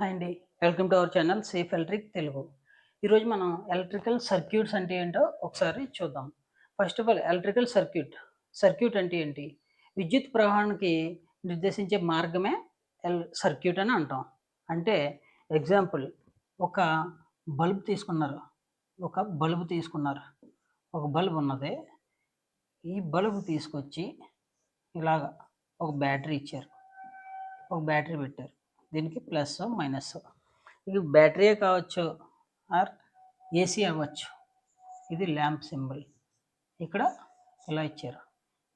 Hi అండి. Welcome to our channel safe electric Telugu. ఈరోజు మనం ఎలక్ట్రికల్ సర్క్యూట్స్ అంటే ఏంటో ఒకసారి చూద్దాం. First of all electrical circuit. Circuit అంటే ఏంటి? విద్యుత్ ప్రవాహానికి నిర్దేశించే మార్గమే ఎల్ సర్క్యూట్ అని అంటాం. అంటే ఎగ్జాంపుల్ ఒక బల్బ్ తీసుకున్నారు. ఒక బల్బ్ తీసుకున్నారు. ఒక బల్బ్ ఉన్నది. ఈ బల్బ్ తీసుకొచ్చి ఇలాగ ఒక బ్యాటరీ ఇచ్చారు. ఒక బ్యాటరీ పెట్టారు. దీనికి ప్లస్ మైనస్. ఇది బ్యాటరీయే కావచ్చు? ఆర్ ఏసీ అవ్వచ్చు. ఇది ల్యాంప్ సింబల్. ఇక్కడ ఇలా ఇచ్చారు?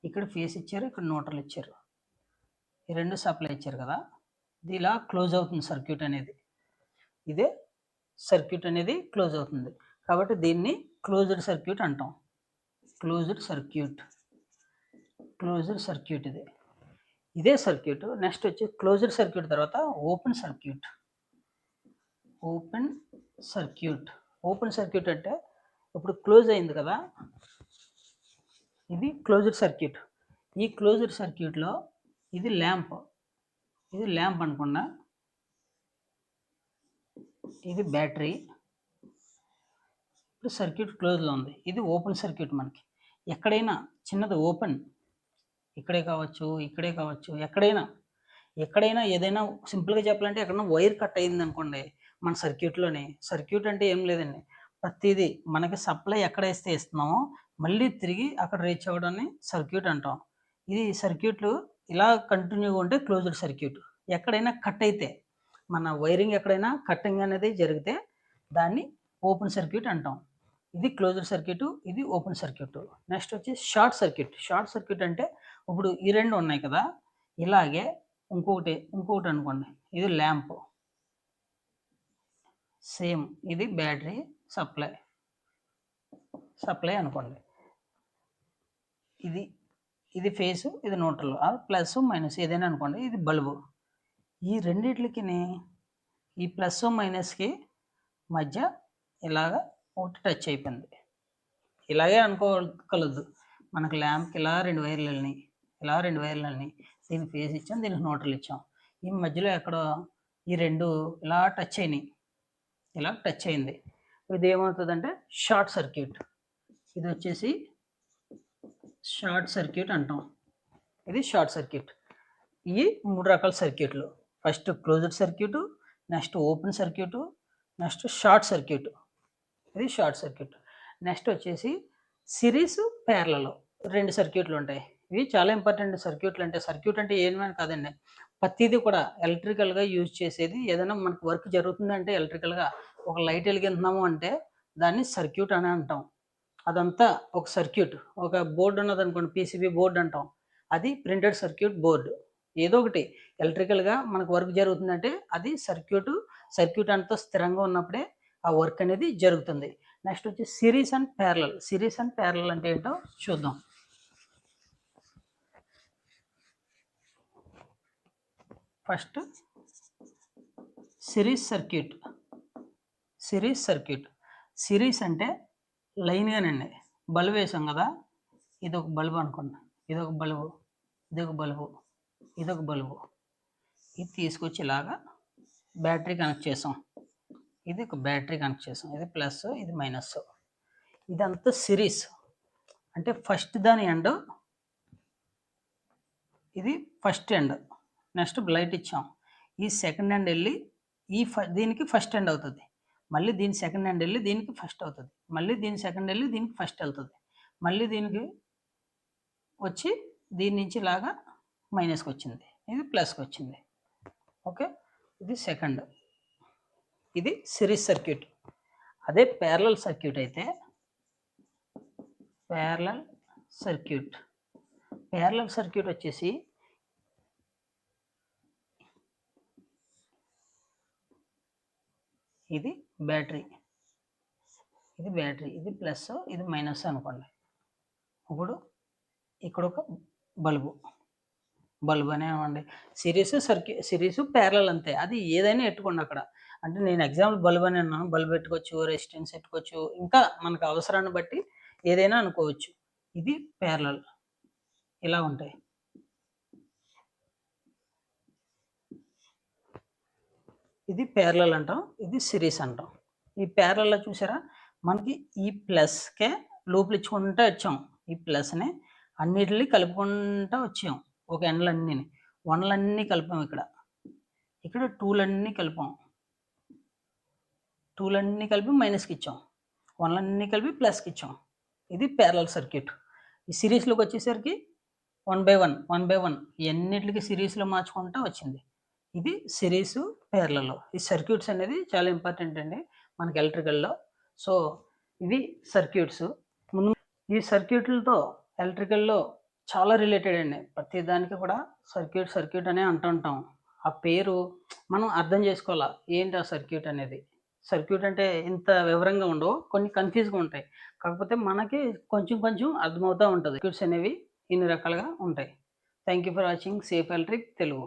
ఇక్కడ ఫేస్ ఇచ్చారు ఇక్కడ న్యూట్రల్ ఇచ్చారు. ఈ రెండు సప్లై ఇచ్చారు కదా? ఇది ఇలా క్లోజ్ అవుతుంది సర్క్యూట్ అనేది. ఇదే సర్క్యూట్ అనేది క్లోజ్ అవుతుంది. కాబట్టి దీన్ని క్లోజ్డ్ సర్క్యూట్ అంటాం. Closed circuit. క్లోజ్డ్ సర్క్యూట్ ఇది. ఇదే సర్క్యూట్. నెక్స్ట్ వచ్చి క్లోజ్డ్ సర్క్యూట్ తర్వాత open circuit. Open circuit. Open circuit అంటే ఇప్పుడు క్లోజ్ అయింది కదా? ఇది క్లోజ్డ్ సర్క్యూట్. ఈ క్లోజ్డ్ సర్క్యూట్లో ఇది ల్యాంప్. ఇది ల్యాంప్ అనుకున్నా. ఇది బ్యాటరీ. ఇప్పుడు సర్క్యూట్ క్లోజ్లో ఉంది. ఇది ఓపెన్ సర్క్యూట్ మనకి. ఎక్కడైనా చిన్నది ఓపెన్. ఇక్కడే కావచ్చు ఇక్కడే కావచ్చు ఎక్కడైనా ఎక్కడైనా ఏదైనా సింపుల్గా చెప్పాలంటే ఎక్కడైనా వైర్ కట్ అయింది అనుకోండి మన సర్క్యూట్లోనే సర్క్యూట్ అంటే ఏం లేదండి. ప్రతిదీ మనకి సప్లై ఎక్కడ వేస్తే ఇస్తున్నామో మళ్ళీ తిరిగి అక్కడ రీచ్ అవ్వడాన్ని సర్క్యూట్ అంటాం. ఇది సర్క్యూట్లు ఇలా కంటిన్యూగా ఉంటే క్లోజ్డ్ సర్క్యూట్. ఎక్కడైనా కట్ అయితే మన వైరింగ్ ఎక్కడైనా కట్టింగ్ అనేది జరిగితే దాన్ని ఓపెన్ సర్క్యూట్ అంటాం. ఇది క్లోజ్డ్ సర్క్యూట్ ఇది ఓపెన్ సర్క్యూట్. నెక్స్ట్ వచ్చి షార్ట్ సర్క్యూట్. షార్ట్ సర్క్యూట్ అంటే ఇప్పుడు ఈ రెండు ఉన్నాయి కదా ఇలాగే ఇంకొకటి ఇంకొకటి అనుకోండి. ఇది ల్యాంప్. సేమ్ ఇది బ్యాటరీ సప్లై. సప్లై అనుకోండి. ఇది ఇది ఫేస్ ఇది న్యూట్రల్. ప్లస్ మైనస్ ఏదైనా అనుకోండి ఇది బల్బు. ఈ రెండిట్లకి ఈ ప్లస్ మైనస్కి మధ్య ఇలాగ ఒకటి టచ్ అయిపోయింది. ఇలాగే అనుకోగలదు. మనకు ల్యాంప్కి ఇలా రెండు వైర్లు వెళ్ళినాయి. ఇలా రెండు వైర్లని దీనికి ఫేస్ ఇచ్చాం దీనికి న్యూట్రల్ ఇచ్చాం. ఈ మధ్యలో ఎక్కడో ఈ రెండు ఇలా టచ్ అయినాయి. ఇలా టచ్ అయింది. ఇది ఏమవుతుందంటే షార్ట్ సర్క్యూట్. ఇది వచ్చేసి షార్ట్ సర్క్యూట్ అంటాం. ఇది షార్ట్ సర్క్యూట్. ఇవి మూడు రకాల సర్క్యూట్లు. First closed circuit next open circuit next short circuit. ఇది షార్ట్ సర్క్యూట్. నెక్స్ట్ వచ్చేసి సిరీస్ పేర్లలో రెండు సర్క్యూట్లు ఉంటాయి. ఇవి చాలా ఇంపార్టెంట్ సర్క్యూట్లు అంటే సర్క్యూట్ అంటే ఏమైనా కాదండి. ప్రతిదీ కూడా ఎలక్ట్రికల్గా యూజ్ చేసేది ఏదైనా మనకు వర్క్ జరుగుతుందంటే ఎలక్ట్రికల్గా ఒక లైట్ వెలిగిస్తున్నాము అంటే దాన్ని సర్క్యూట్ అని అంటాం. అదంతా ఒక సర్క్యూట్. ఒక బోర్డు ఉన్నది అనుకోండి పీసీబీ బోర్డు అంటాం. అది ప్రింటెడ్ సర్క్యూట్ బోర్డు. ఏదో ఒకటి ఎలక్ట్రికల్గా మనకు వర్క్ జరుగుతుందంటే అది సర్క్యూట్ సర్క్యూట్ అంతా స్థిరంగా ఉన్నప్పుడే ఆ వర్క్ అనేది జరుగుతుంది. నెక్స్ట్ వచ్చి series and parallel. Series and parallel అంటే ఏంటో చూద్దాం. First series circuit. Series circuit. Series అంటే లైన్గానండి బల్బ్ వేసాం కదా ఇది ఒక బల్బు అనుకోండి ఇది ఒక బల్బు ఇది ఒక బల్బు ఇది ఒక బల్బు. ఇది తీసుకొచ్చి ఇలాగా బ్యాటరీ కనెక్ట్ చేసాం. ఇది ఒక బ్యాటరీ కనెక్ట్ చేసాం. ఇది ప్లస్ ఇది మైనస్. ఇదంతా సిరీస్. అంటే ఫస్ట్ దాని ఎండ్. ఇది ఫస్ట్ ఎండ్. నెక్స్ట్ లైట్ ఇచ్చాం. ఈ సెకండ్ హ్యాండ్ వెళ్ళి ఈ ఫ దీనికి ఫస్ట్ హ్యాండ్ అవుతుంది. మళ్ళీ దీని సెకండ్ హ్యాండ్ వెళ్ళి దీనికి ఫస్ట్ అవుతుంది. మళ్ళీ దీని సెకండ్ వెళ్ళి దీనికి ఫస్ట్ వెళ్తుంది. మళ్ళీ దీనికి వచ్చి దీని నుంచి లాగా మైనస్కి వచ్చింది. ఇది ప్లస్కి వచ్చింది. ఓకే? ఇది సెకండ్. ఇది సిరీస్ సర్క్యూట్. అదే ప్యారలల్ సర్క్యూట్ అయితే ప్యారలల్ సర్క్యూట్. ప్యారలల్ సర్క్యూట్ వచ్చేసి ఇది బ్యాటరీ. ఇది బ్యాటరీ. ఇది ప్లస్ ఇది మైనస్ అనుకోండి. ఇప్పుడు ఇక్కడ ఒక బల్బు. బల్బు అనే అనేవ్వండి. సిరీస్ సర్క్యూ సిరీస్ ప్యారల్ అంతే. అది ఏదైనా పెట్టుకోండి అక్కడ. అంటే నేను ఎగ్జాంపుల్ బల్బ్ అని అన్నాను. బల్బ్ పెట్టుకోవచ్చు రెసిస్టెన్స్ పెట్టుకోవచ్చు. ఇంకా మనకు అవసరాన్ని బట్టి ఏదైనా అనుకోవచ్చు. ఇది ప్యారలల్. ఇలా ఉంటాయి. ఇది ప్యారలల్ అంటాం ఇది సిరీస్ అంటాం. ఈ ప్యారలలో చూసారా? మనకి ఈ ప్లస్కే లూపులు ఇచ్చుకుంటూ వచ్చాం. ఈ ప్లస్ని అన్నిటిని కలుపుకుంటూ వచ్చాం. ఒక ఎండలన్నీ వన్లన్నీ కలిపాం ఇక్కడ. ఇక్కడ టూలన్నీ కలిపాం. టూలన్నీ కలిపి మైనస్కి ఇచ్చాం. వన్లన్నీ కలిపి ప్లస్కి ఇచ్చాం. ఇది ప్యారలల్ సర్క్యూట్ ఈ సిరీస్లోకి వచ్చేసరికి one by one one by one ఇవన్నిటికి సిరీస్లో మార్చుకుంటా వచ్చింది. ఇది సిరీస్ పేర్లలో. ఈ సర్క్యూట్స్ అనేది చాలా ఇంపార్టెంట్ అండి మనకి ఎలక్ట్రికల్లో. సో ఇవి సర్క్యూట్స్. ముందు ఈ సర్క్యూట్లతో ఎలక్ట్రికల్లో చాలా రిలేటెడ్ అండి. ప్రతి దానికి కూడా సర్క్యూట్ సర్క్యూట్ అనే అంటుంటాం. ఆ పేరు మనం అర్థం చేసుకోవాలా? ఏంటి ఆ సర్క్యూట్ అనేది? సర్క్యూట్ అంటే ఇంత వివరంగా ఉండవు. కొన్ని కన్ఫ్యూజ్గా ఉంటాయి. కాకపోతే మనకి కొంచెం కొంచెం అర్థమవుతూ ఉంటుంది. సర్క్యూట్స్ అనేవి ఇన్ని రకాలుగా ఉంటాయి. Thank you for watching. Safe electric Telugu.